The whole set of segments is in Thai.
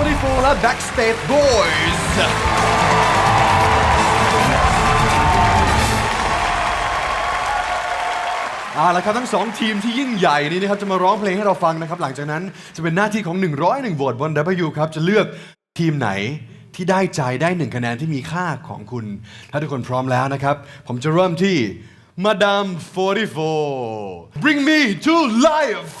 44และ Backstage Boys เอาละครับทั้งสองทีมที่ยิ่งใหญ่นี้นะครับจะมาร้องเพลงให้เราฟังนะครับ หลังจากนั้นจะเป็นหน้าที่ของ 101โหวตบน W ครับ จะเลือกทีมไหนที่ได้ใจได้หนึ่งคะแนนที่มีค่าของคุณ ถ้าทุกคนพร้อมแล้วนะครับ ผมจะเริ่มที่ Madam 44 Bring me to life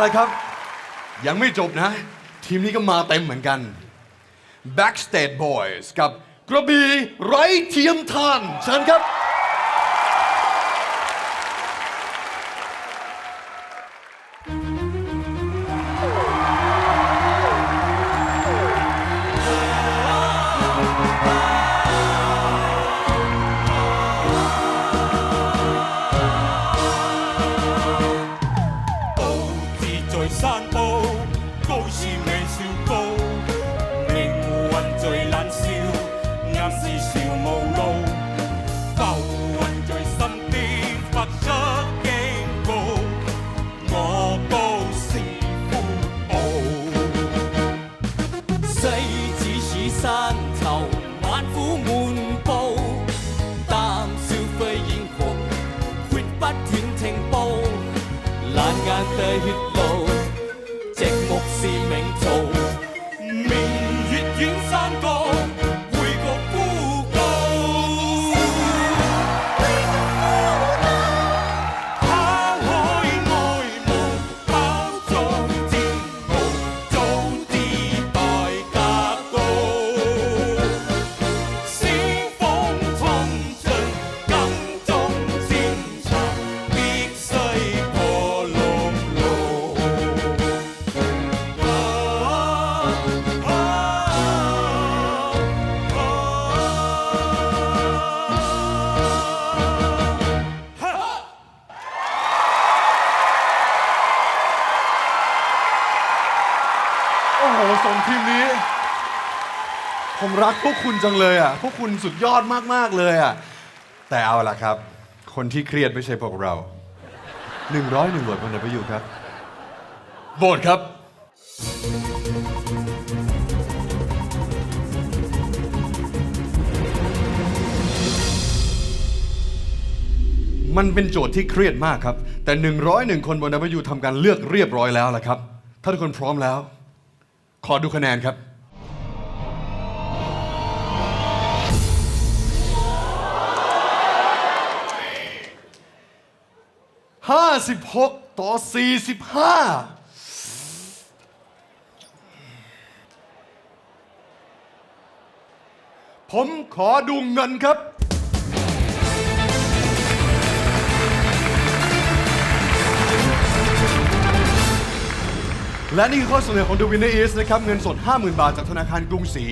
แล้วครับ ยังไม่จบนะ ทีมนี้ก็มาเต็มเหมือนกัน Backstage Boys กับกระบี่ไร้เทียมทานเชิญครับ 眼的血路，寂寞是命 โอ้โหสองทีมนี้ ผมรักพวกคุณจังเลยอะ พวกคุณสุดยอดมาก ๆ เลยอะ แต่เอาละครับ คนที่เครียดไม่ใช่พวกเรา 101โหวตมันไปอยู่ครับโหวตครับ มันเป็นโจทย์ที่เครียดมากครับ แต่ 101 คนบนดาวพิยูทำการเลือกเรียบร้อยแล้วละครับ ถ้าทุกคนพร้อมแล้ว ขอดูคะแนนครับ 56 ต่อ 45ผมขอดูเงินครับ และนี่คือข้อเสนอของ The Winner is นะครับเงินสด 50,000 บาทจากธนาคารกรุงศรี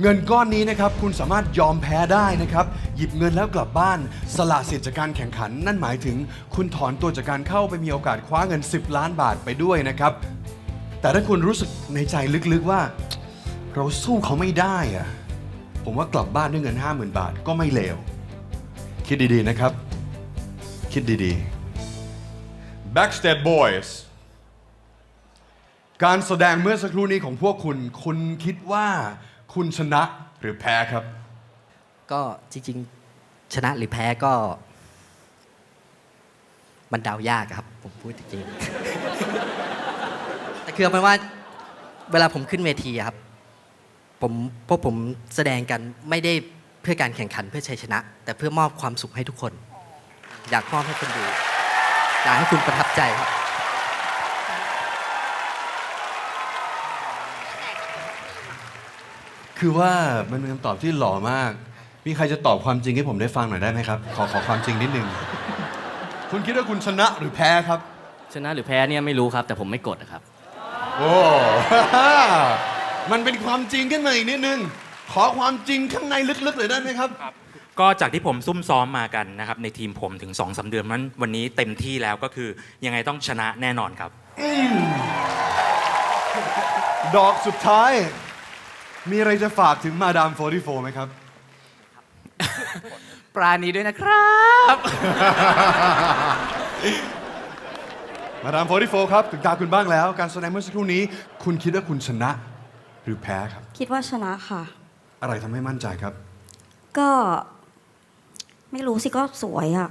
เงินก้อนนี้นะครับคุณสามารถยอมแพ้ได้นะครับหยิบเงินแล้วกลับบ้าน สละสิทธิ์จากการแข่งขัน นั่นหมายถึงคุณถอนตัวจากการเข้าไปมีโอกาสคว้าเงิน 10 ล้านบาทไปด้วยนะครับแต่ถ้าคุณรู้สึกในใจลึกๆว่า เราสู้เขาไม่ได้อะผมว่ากลับบ้านด้วยเงิน 50,000 บาทก็ไม่เลวคิดดีๆนะครับ คิดดีๆ Backstage Boys การแสดงเมื่อสักครู่นี้ของพวกคุณ คุณคิดว่าคุณชนะหรือแพ้ครับ ก็จริงๆ ชนะหรือแพ้ก็ มันเดายากอะครับ ผมพูดจริงๆ แต่คือเอาเป็นว่า เวลาผมขึ้นเวทีอะครับ ผมพวกผมแสดงกันไม่ได้เพื่อการแข่งขันเพื่อชัยชนะ แต่เพื่อมอบความสุขให้ทุกคน อยากมอบให้คนดูอยากให้คุณประทับใจครับ คือว่ามันเป็นคำตอบที่หล่อมาก มีใครจะตอบความจริงให้ผมได้ฟังหน่อยได้ไหมครับ ขอขอความจริงนิดนึง คุณคิดว่าคุณชนะหรือแพ้ครับ ชนะหรือแพ้เนี่ยไม่รู้ครับ แต่ผมไม่กดนะครับ โอ้ มันเป็นความจริงขึ้นมาอีกนิดนึง ขอความจริงข้างในลึกๆเลยได้ไหมครับ ก็จากที่ผมซุ่มซ้อมมากันนะครับ ในทีมผมถึง2อสเดือนนั้นวันนี้เต็มที่แล้วก็คือยังไงต้องชนะแน่นอนครับ ดอกสุดท้าย มีอะไรจะฝากถึงมาดาม44ไหมครับ ปราณีด้วยนะครับ มาดาม44ครับ ถึงตาคุณบ้างแล้ว การแสดงเมื่อสักครู่นี้ คุณคิดว่าคุณชนะ หรือแพ้ครับ คิดว่าชนะค่ะ อะไรทำให้มั่นใจครับ ก็ ไม่รู้สิก็สวยอะ่ะ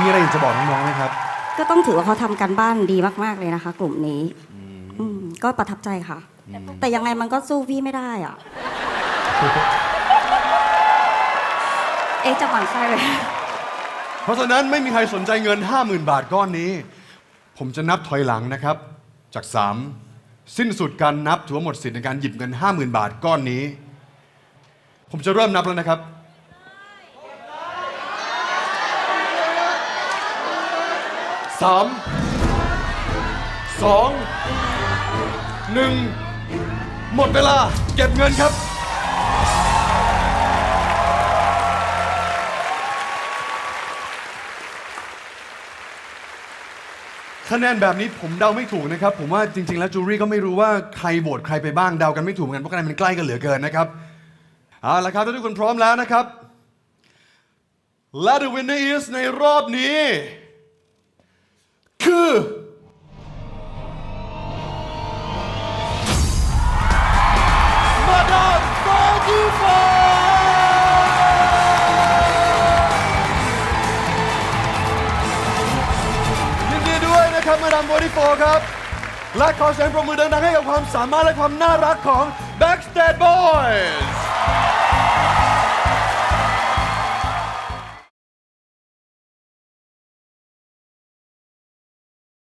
มีอะไรอยากจะบอกน้องๆไหมครับ ก็ต้องถือว่าเขาทำการบ้านดีมาก ๆ เลยนะคะ กลุ่มนี้ อืมก็ประทับใจค่ะ แต่ยังไงมันก็สู้พี่ไม่ได้อะ เอ๊ะจะหวั่นไส้เลยเพราะฉะนั้นไม่มีใครสนใจเงิน 50,000 บาทก้อนนี้ ผมจะนับถอยหลังนะครับ จาก 3 สิ้นสุดการนับถือว่าหมดสิทธิ์ในการหยิบเงิน 50,000 บาทก้อนนี้ ผมจะเริ่มนับแล้วนะครับ สามสองหนึ่งหมดเวลาเก็บเงินครับ คะแนนแบบนี้ผมเดาไม่ถูกนะครับ ผมว่าจริง ๆ แล้วจูรี่ก็ไม่รู้ว่าใครโหวตใครไปบ้างเดากันไม่ถูกเหมือนกันเพราะคะแนนมันใกล้กันเหลือเกินนะครับเอาละครับถ้าทุกคนพร้อมแล้วนะครับและ the winner is ในรอบนี้ คือมาดามฟาจิฟายินดีด้วยนะครับมาดามบอดี้โฟครับและขอเสียงปรบมือดังๆให้กับความสามารถและความน่ารักของ Backstage Boys